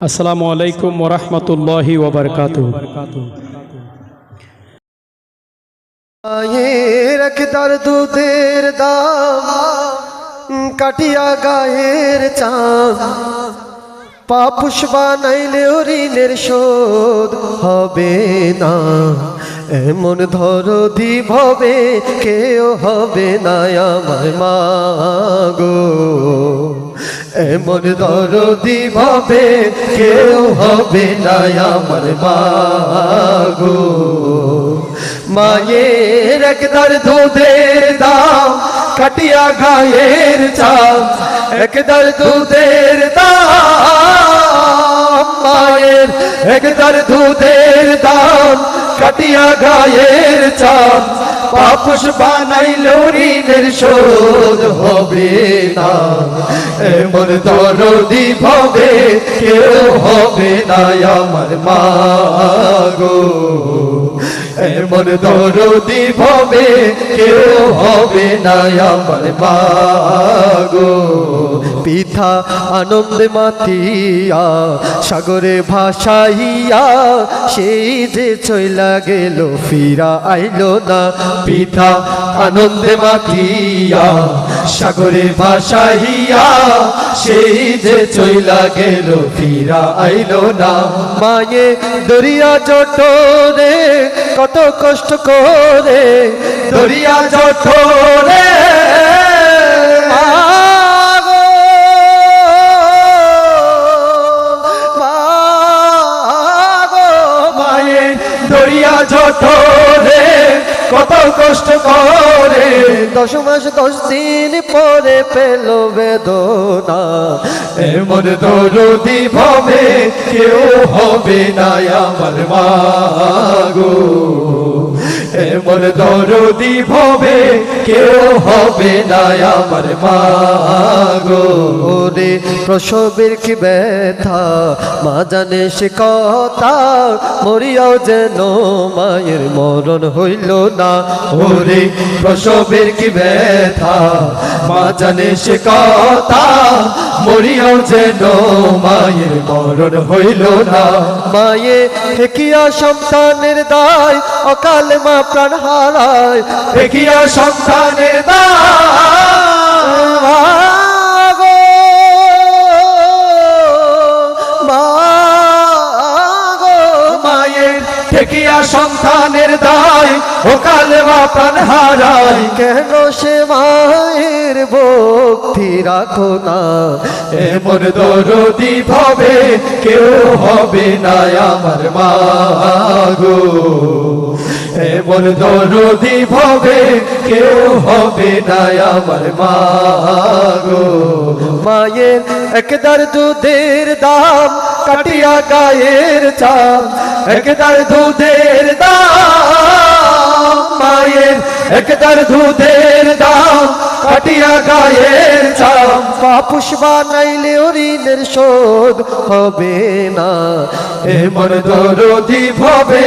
আসসালামু আলাইকুম ওরহমতুল্লাহি ওবরকাত একদার দুধের দাম, কাটিয়া গায়ের চাঁদ। পাপুষ বানাইলে ঋণের শোধ হবে না। এমন ধরো দিভবে কেউ হবে না আমার মাগো এমন ধরো দিভবে কেউ হবে না আমার মাগো মায়ের একদার দুধের দাম, কাটিয়া গায়ের চাপ একদার দুধের দাম। মায়ের একদার দুধের দাম, কাটিয়া গায়ের চাপ পাপুষ বানাইল ঋণের শোধ হবে না। এমন দরদি ভবে কেউ হবে না আমার মাগো এমন দরদি ভবে কেউ হবে না আমার মাগো পিঠা আনন্দে মাতিয়া, সাগরে ভাসাইয়া, সেই যে চইলা গেল, ফিরা আইলো না। পিঠা আনন্দে মাতিয়া, সাগরে ভাসাইয়া, সেই যে চইলা গেল, ফিরা আইলো না। মায়ে দরিয়া জটরে কত কষ্ট করে, দরিয়া জটরে কত কষ্ট করে। দশ মাস দশ দিন পরে পেল বেদনা। এমন দরদি ভবে কেউ হবে না আমার মাগো এমন দরদি ভবে কেউ হবে না আমার মাগো রে প্রসবের কি ব্যথা? মা জানে সে কথা মরিয়াও যেন মায়ের মরণ হইল না। ওরে প্রসবের কি ব্যথা? মা জানে সে কথা মরিয়াও যেন মায়ের মরণ হইল না। মায়ে হেকিয়া সন্তানের দায়? অকাল মা প্রাণ হারায় হেকিয়া সন্তানের ঠেকিয়া সন্তানের দায় ওকালে মা প্রাণ হারায়। কেন সে মায়ের ভক্তি রাখো না? এমন দরদি ভাবে কেউ হবে না আমার মাগো এমন দরদি ভবে, কেউ হবে না আমার মাগো মায়ের একদার দুধের দাম, কাটিয়া গায়ের চাপ একদার দুধের দাম। মায়ের একদার দুধের দাম, কাটিয়া গায়ের চাপ পাপুষ বানাইলে ঋণের শোধ হবে না। এমন দরদি ভবে